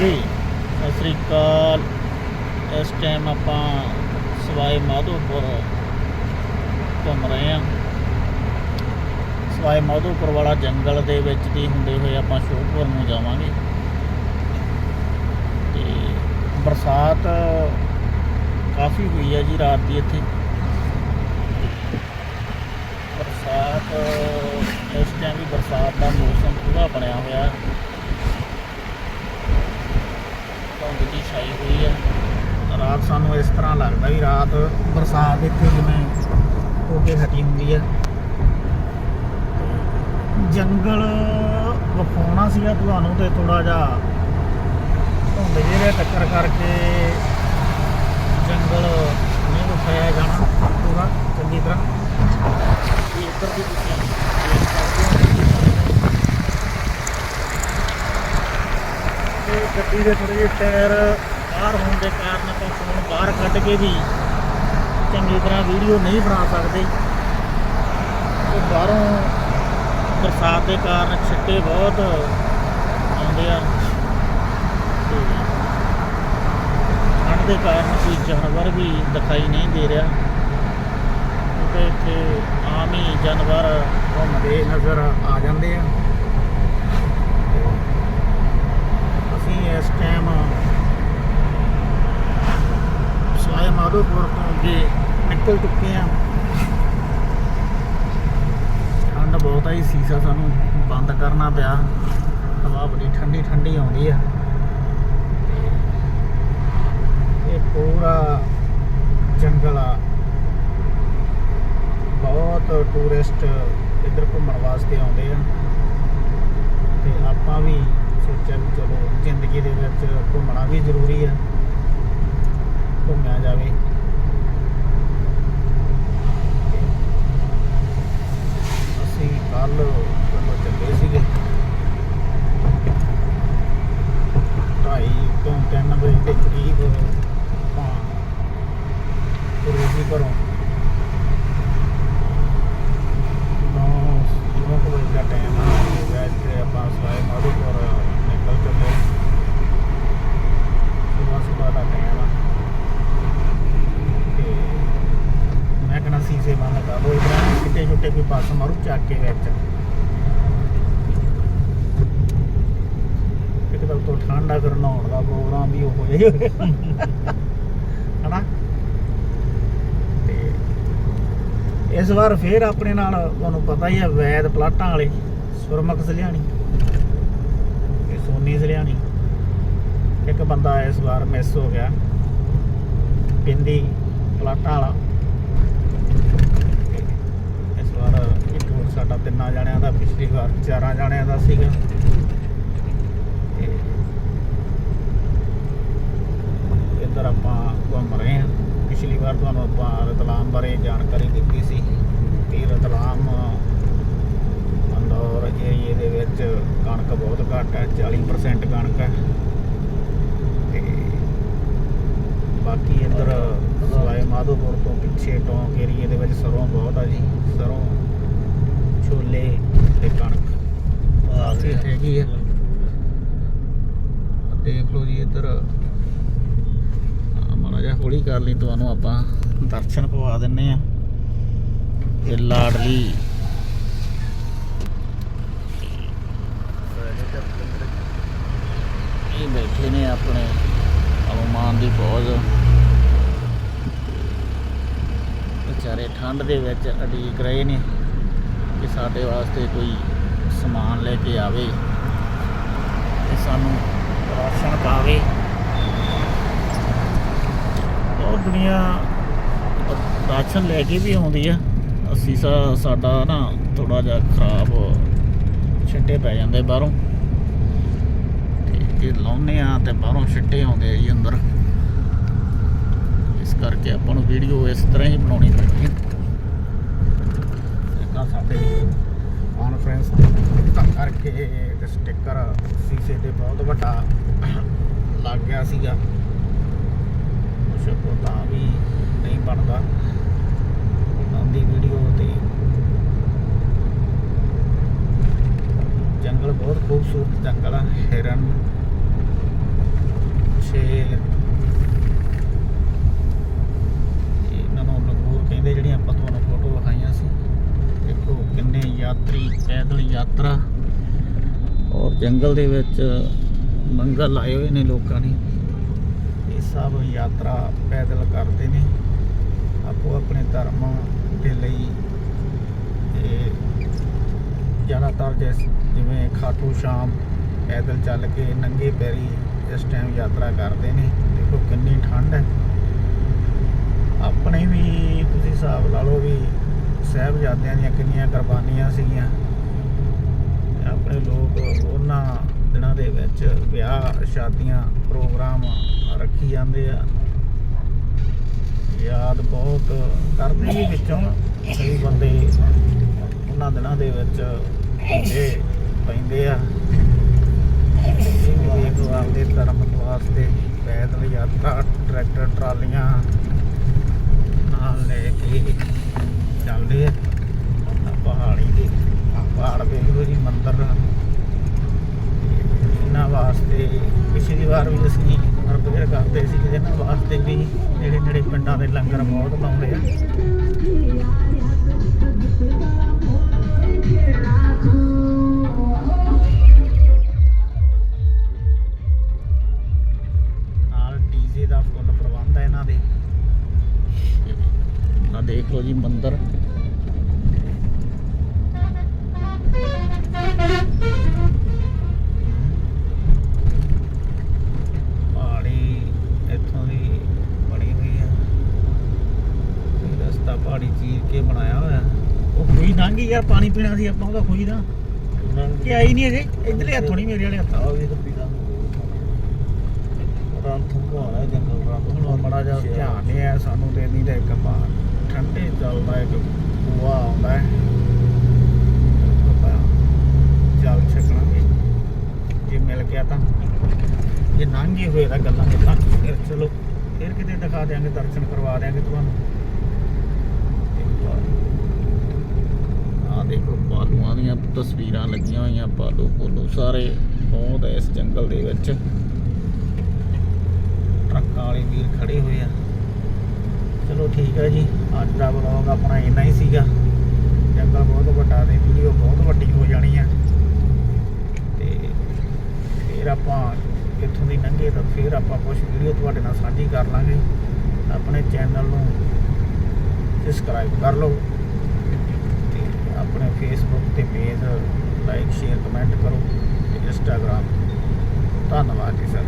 ਜੀ। ਸਤਿ ਸ੍ਰੀ ਅਕਾਲ। ਇਸ ਟਾਈਮ ਆਪਾਂ ਸਵਾਏ ਮਾਧੋਪੁਰ ਘੁੰਮ ਰਹੇ ਹਾਂ। ਸਵਾਏ ਮਾਧੋਪੁਰ ਵਾਲਾ ਜੰਗਲ ਦੇ ਵਿੱਚ ਦੀ ਹੁੰਦੇ ਹੋਏ ਆਪਾਂ ਸ਼ੋਭਪੁਰ ਨੂੰ ਜਾਵਾਂਗੇ। ਤੇ ਬਰਸਾਤ ਕਾਫੀ ਹੋਈ ਹੈ ਜੀ ਰਾਤ ਦੀ ਇੱਥੇ। ਬਰਸਾਤ, ਇਸ ਟਾਈਮ ਵੀ ਬਰਸਾਤ ਦਾ ਮੌਸਮ ਪੂਰਾ ਬਣਿਆ ਹੋਇਆ। ਹੈ ਧੁੰਦ ਛਾਈ ਹੋਈ ਹੈ ਰਾਤ ਸਾਨੂੰ ਇਸ ਤਰ੍ਹਾਂ ਲੱਗਦਾ ਵੀ ਰਾਤ ਬਰਸਾਤ ਇੱਥੇ ਜਿਵੇਂ ਹੋ ਕੇ ਹਟੀ ਹੁੰਦੀ ਹੈ ਜੰਗਲ ਵਿਖਾਉਣਾ ਸੀਗਾ ਤੁਹਾਨੂੰ ਤੇ ਥੋੜਾ ਜਿਹਾ ਧੁੰਦ ਜਿਹੇ ਟੱਕਰ ਕਰਕੇ ਜੰਗਲ ਨਹੀਂ ਵਿਖਾਇਆ ਜਾਣਾ ਪੂਰਾ ਚੰਗੀ ਤਰ੍ਹਾਂ। ਇੱਧਰ ਦੀ ਤੁਸੀਂ ਦੇਖ ਸਕਦੇ ਹੋ ਤੇ ਗੱਡੀ ਦੇ ਥੋੜੇ ਜਿਹੇ ਟਾਇਰ ਬਾਹਰ ਹੋਣ ਦੇ ਕਾਰਨ ਆਪਾਂ ਫੋਨ ਬਾਹਰ ਕੱਢ ਕੇ ਵੀ ਚੰਗੀ ਤਰ੍ਹਾਂ ਵੀਡੀਓ ਨਹੀਂ ਬਣਾ ਸਕਦੇ। ਤੇ ਬਾਹਰੋਂ ਬਰਸਾਤ ਦੇ ਕਾਰਨ ਛਿੱਟੇ ਬਹੁਤ ਆਉਂਦੇ ਆ। ਤੇ ਠੰਡ ਦੇ ਕਾਰਨ ਕੋਈ ਜਾਨਵਰ ਵੀ ਦਿਖਾਈ ਨਹੀਂ ਦੇ ਰਿਹਾ। ਕਿਉਂਕਿ ਇੱਥੇ ਆਮ ਹੀ ਜਾਨਵਰ ਘੁੰਮਦੇ ਨਜ਼ਰ ਆ ਜਾਂਦੇ ਆ ਅਸੀਂ ਇਸ ਟਾਈਮ ਸਵਾਈ ਮਾਧੋਪੁਰ ਤੋਂ ਅੱਗੇ ਨਿਕਲ ਚੁੱਕੇ ਆ ਠੰਡ ਬਹੁਤ ਆਈ ਸੀਸਾ ਸਾਨੂੰ ਬੰਦ ਕਰਨਾ ਪਿਆ ਹਵਾ ਬੜੀ ਠੰਡੀ ਠੰਡੀ ਆਉਂਦੀ ਆ। ਤੇ ਇਹ ਪੂਰਾ ਜੰਗਲ ਆ। ਬਹੁਤ ਟੂਰਿਸਟ ਇੱਧਰ ਘੁੰਮਣ ਵਾਸਤੇ ਆਉਂਦੇ ਆ। ਤੇ ਆਪਾਂ ਵੀ ਸੋਚਿਆ ਵੀ ਚਲੋ ਜ਼ਿੰਦਗੀ ਦੇ ਵਿੱਚ ਘੁੰਮਣਾ ਵੀ ਜ਼ਰੂਰੀ ਆ ਘੁੰਮਿਆ ਜਾਵੇ ਅਸੀਂ ਕੱਲ ਜਦੋਂ ਚੱਲੇ ਸੀਗੇ ਢਾਈ ਤੋਂ 3 ਵਜੇ ਦੇ ਕਰੀਬ ਆਪਾਂ ਤੁਰੇ ਸੀ ਘਰੋਂ ਨੌ ਨੌ ਕੁ ਵਜੇ ਦਾ ਟਾਈਮ ਹੋ ਗਿਆ ਇੱਥੇ ਆਪਾਂ ਸਵਾਏ ਮਾਧੋਪੁਰ ਨਿਕਲ ਚੱਲੇ ਸੁਬਾਹ ਸੁਬਾਹ ਦਾ ਟਾਈਮ ਆ ਤੇ ਮੈਂ ਕਹਿੰਦਾ ਸੀਸੇ ਬੰਦ ਕਰ ਦੋ ਇਧਰ ਕਿਤੇ ਛੁੱਟੇ ਕੋਈ ਬੱਸ ਮਾਰੂ ਚੱਕ ਕੇ ਵਿੱਚ ਇੱਕ ਫਿਰ ਨਹਾਉਣ ਦਾ ਪ੍ਰੋਗਰਾਮ ਵੀ ਉਹ ਜਿਹਾ ਹੀ ਹੋਇਆ। ਹਨਾ? ਤੇ ਇਸ ਵਾਰ ਫੇਰ ਆਪਣੇ ਨਾਲ ਤੁਹਾਨੂੰ ਪਤਾ ਹੀ ਹੈ ਵੈਦ ਪਲਾਟਾਂ ਵਾਲੇ ਸੁਰਮਕ ਸਲਿਆਣੀ ਤੇ ਸੋਨੀ ਸਲਿਆਣੀ। ਇੱਕ ਬੰਦਾ ਇਸ ਵਾਰ ਮਿਸ ਹੋ ਗਿਆ, ਪਿੰਦੀ ਪਲਾਟਾਂ ਵਾਲਾ। ਇਸ ਵਾਰ ਇਹ ਟੂਰ ਸਾਡਾ ਤਿੰਨਾਂ ਜਣਿਆਂ ਦਾ, ਪਿਛਲੀ ਵਾਰ ਚਾਰਾਂ ਜਣਿਆਂ ਦਾ ਸੀਗਾ ਤੇ ਇੱਧਰ ਆਪਾਂ ਘੁੰਮ ਰਹੇ ਹਾਂ ਪਿਛਲੀ ਵਾਰ ਤੁਹਾਨੂੰ ਆਪਾਂ ਰਤਲਾਮ ਬਾਰੇ ਜਾਣਕਾਰੀ ਦਿੱਤੀ ਸੀ ਕਿ ਰਤਲਾਮ ਅੰਦੌਰ ਏਰੀਏ ਦੇ ਵਿੱਚ ਕਣਕ ਬਹੁਤ ਘੱਟ ਹੈ 40% ਕਣਕ ਹੈ। ਤੇ ਬਾਕੀ ਇੱਧਰ ਸਵਾਈ ਮਾਧੋਪੁਰ ਤੋਂ ਪਿੱਛੇ ਟੌਂਕ ਏਰੀਏ ਦੇ ਵਿੱਚ ਸਰੋਂ ਬਹੁਤ ਆ ਜੀ। ਸਰੋਂ ਛੋਲੇ ਤੇ ਕਣਕ। ਆਹ ਹੈਗੀ ਹੈ ਦੇਖ ਲਓ ਜੀ ਇੱਧਰ। ਮਾੜਾ ਜਿਹਾ ਹੌਲੀ ਕਰ ਲਈ ਤੁਹਾਨੂੰ ਆਪਾਂ। ਦਰਸ਼ਨ ਪਵਾ ਦਿੰਨੇ ਆ। ਇਹ ਲਾਡਲੀ ਇਹ ਬੈਠੇ ਨੇ ਆਪਣੇ ਅਲਮਾਨ ਦੀ ਫੌਜ। ਵਿਚਾਰੇ ਠੰਡ ਦੇ ਵਿੱਚ ਅਡੀਕ ਰਹੇ ਨੇ ਕਿ ਸਾਡੇ ਵਾਸਤੇ ਕੋਈ ਸਮਾਨ ਲੈ ਕੇ ਆਵੇ ਤੇ ਸਾਨੂੰ ਰਾਸ਼ਨ ਪਾਵੇ ਉਹ ਦੁਨੀਆ ਰਾਸ਼ਨ ਲੈ ਕੇ ਵੀ ਆਉਂਦੀ ਆ, ਅਸੀਂ ਸਾਡਾ ਨਾ ਥੋੜਾ ਜਿਹਾ ਖਰਾਬ ਛਿੱਟੇ ਪੈ ਜਾਂਦੇ ਬਾਹਰੋਂ। ਤੇ ਇਹ ਲਾਉਨੇ ਆ ਤੇ ਬਾਹਰੋਂ ਛਿੱਟੇ ਆਉਂਦੇ ਆ ਜੀ ਅੰਦਰ। ਇਸ ਕਰਕੇ ਆਪਾਂ ਨੂੰ ਵੀਡੀਓ ਇਸ ਤਰ੍ਹਾਂ ਹੀ ਬਣਾਉਣੀ ਪੈਂਦੀ ਹੈ। ਇੱਕ ਆਹ ਸਾਡੇ ਕਾਨਫਰੰਸ ਤਾਂ ਕਰਕੇ ਤੇ ਸਟicker ਸੀਸੇ ਤੇ ਬਹੁਤ ਵੱਡਾ ਲੱਗ ਗਿਆ ਸੀਗਾ। ਕੁਛ ਤਾਂ ਵੀ ਨਹੀਂ ਬਣਦਾ। ਬਣਾਉਂਦੀ ਵੀਡੀਓ ਤੇ ਜੰਗਲ ਬਹੁਤ ਖੂਬਸੂਰਤ ਜੰਗਲ ਆ, ਹਿਰਨ ਸ਼ੇਰ ਇਹਨਾਂ ਨੂੰ ਲੰਗੂਰ ਕਹਿੰਦੇ ਜਿਹੜੀਆਂ ਆਪਾਂ ਤੁਹਾਨੂੰ ਫੋਟੋ ਵਿਖਾਈਆਂ ਸੀ ਦੇਖੋ ਕਿੰਨੇ ਯਾਤਰੀ ਪੈਦਲ ਯਾਤਰਾ ਔਰ ਜੰਗਲ ਦੇ ਵਿੱਚ ਮੰਗਲ ਲਾਏ ਹੋਏ ਨੇ ਲੋਕਾਂ ਨੇ। ਇਹ ਸਭ ਯਾਤਰਾ ਪੈਦਲ ਕਰਦੇ ਨੇ। ਆਪੋ ਆਪਣੇ ਧਰਮ ਦੇ ਲਈ ਇਹ ਜ਼ਿਆਦਾਤਰ ਜਿਸ ਜਿਵੇਂ ਖਾਟੂ ਸ਼ਾਮ ਪੈਦਲ ਚੱਲ ਕੇ ਨੰਗੇ ਪੈਰੀ ਇਸ ਟਾਈਮ ਯਾਤਰਾ ਕਰਦੇ ਨੇ। ਦੇਖੋ ਕਿੰਨੀ ਠੰਡ ਹੈ। ਆਪਣੇ ਵੀ ਤੁਸੀਂ ਹਿਸਾਬ ਲਾ ਲਓ ਵੀ ਸਾਹਿਬਜ਼ਾਦਿਆਂ ਦੀਆਂ ਕਿੰਨੀਆਂ ਕੁਰਬਾਨੀਆਂ ਸੀਗੀਆਂ। ਲੋਕ ਉਹਨਾਂ ਦਿਨਾਂ ਦੇ ਵਿੱਚ ਵਿਆਹ, ਸ਼ਾਦੀਆਂ, ਪ੍ਰੋਗਰਾਮ ਰੱਖੀ ਜਾਂਦੇ ਆ। ਯਾਦ ਬਹੁਤ ਕਰਦੇ ਹੀ ਵਿੱਚੋਂ ਕਈ ਬੰਦੇ ਉਹਨਾਂ ਦਿਨਾਂ ਦੇ ਵਿੱਚ ਇਹ ਪੈਂਦੇ ਆ। ਇਹ ਵੀ ਦੇਖੋ ਆਪਦੇ ਧਰਮ ਵਾਸਤੇ ਪੈਦਲ ਯਾਤਰਾ, ਟਰੈਕਟਰ, ਟਰਾਲੀਆਂ ਨਾਲ ਲੈ ਕੇ ਚੱਲਦੇ ਆ ਆਹ ਪਹਾੜੀ ਦੇ ਆਹ ਪਹਾੜ ਵੇਖ ਲਓ ਜੀ ਮੰਦਿਰ ਇਹਨਾਂ ਵਾਸਤੇ ਪਿਛਲੀ ਵਾਰ ਵੀ ਅਸੀਂ ਰਿਪੇਅਰ ਕਰਦੇ ਸੀ ਕਿ ਵਾਸਤੇ ਵੀ ਜਿਹੜੇ ਜਿਹੜੇ ਪਿੰਡਾਂ ਦੇ ਲੰਗਰ ਬਹੁਤ ਲਾਉਂਦੇ ਆ। ਨਾਲ ਡੀਜੇ ਦਾ ਫੁੱਲ ਪ੍ਰਬੰਧ ਹੈ ਇਹਨਾਂ ਦੇ। ਆ ਦੇਖ ਲਓ ਜੀ ਮੰਦਿਰ ਪਹਾੜੀ ਇੱਥੋਂ ਦੀ ਬਣੀ ਹੋਈ ਆ ਇਹ ਰਸਤਾ ਪਹਾੜੀ ਚੀਰ ਕੇ ਬਣਾਇਆ ਹੋਇਆ ਉਹ ਖੂਹੀ ਲੰਘੀ ਯਾਰ ਪਾਣੀ ਪੀਣਾ ਸੀ ਆਪਾਂ ਉਹਦਾ ਖੂਹੀ ਦਾ ਕਿ ਆਈ ਨਹੀਂ ਅਜੇ ਇਧਰਲੇ ਹੱਥੋਂ ਨਹੀਂ ਮੇਰੇ ਵਾਲੇ ਹੱਥਾਂ। ਆ ਵੀ ਤਾਂ ਪੀਦਾ ਰੰਥ ਭਾਣਾ ਜੰਗਲ ਰੰਥ ਹੁਣ ਬੜਾ ਜਿਹਾ ਧਿਆਨ ਨਹੀਂ ਹੈ ਸਾਨੂੰ ਤੇ ਨਹੀਂ ਤਾਂ ਇੱਕ ਬਾਹਰ ਠੰਡੇ ਚੱਲਦਾ ਇੱਕ ਕੂਆ ਆਉਂਦਾ ਹੈ। ਜਲ ਛਕਣਾਂਗੇ। ਜੇ ਮਿਲ ਗਿਆ ਤਾਂ। ਜੇ ਨਾਂਗੇ ਹੋਏ ਤਾਂ ਗੱਲਾਂ ਕਿੱਦਾਂ ਫਿਰ ਚਲੋ। ਫਿਰ ਕਿਤੇ ਦਿਖਾ ਦਿਆਂਗੇ ਦਰਸ਼ਨ ਕਰਵਾ ਦਿਆਂਗੇ ਤੁਹਾਨੂੰ। ਆ ਦੇਖੋ, ਪਾਲੂਆਂ ਦੀਆਂ ਤਸਵੀਰਾਂ ਲੱਗੀਆਂ ਹੋਈਆਂ, ਪਾਲੂ ਬੋਲੂ ਸਾਰੇ ਬਹੁਤ ਹੈ ਇਸ ਜੰਗਲ ਦੇ ਵਿੱਚ। ਟਰੱਕਾਂ ਵਾਲੇ ਵੀਰ ਖੜੇ ਹੋਏ ਆ। ਚਲੋ ਠੀਕ ਹੈ ਜੀ, ਅੱਜ ਦਾ ਵਲੌਗ ਆਪਣਾ ਇੰਨਾ ਹੀ ਸੀਗਾ। ਜੰਗਲ ਬਹੁਤ ਵੱਡਾ ਤੇ ਵੀਡੀਓ ਬਹੁਤ ਵੱਡੀ ਹੋ ਜਾਣੀ ਆ। ਤੇ ਫਿਰ ਆਪਾਂ ਇੱਥੋਂ ਦੀ ਲੰਘੇ ਤਾਂ ਫਿਰ ਆਪਾਂ ਕੁਝ ਵੀਡੀਓ ਤੁਹਾਡੇ ਨਾਲ ਸਾਂਝੀ ਕਰ ਲਾਂਗੇ। ਆਪਣੇ ਚੈਨਲ ਨੂੰ ਸਬਸਕ੍ਰਾਈਬ ਕਰ ਲਓ। ਆਪਣੇ ਫੇਸਬੁੱਕ ਤੇ ਪੇਜ ਲਾਈਕ ਸ਼ੇਅਰ ਕਮੈਂਟ ਕਰੋ ਤੇ ਇੰਸਟਾਗ੍ਰਾਮ ਧੰਨਵਾਦ ਜੀ ਸਰ।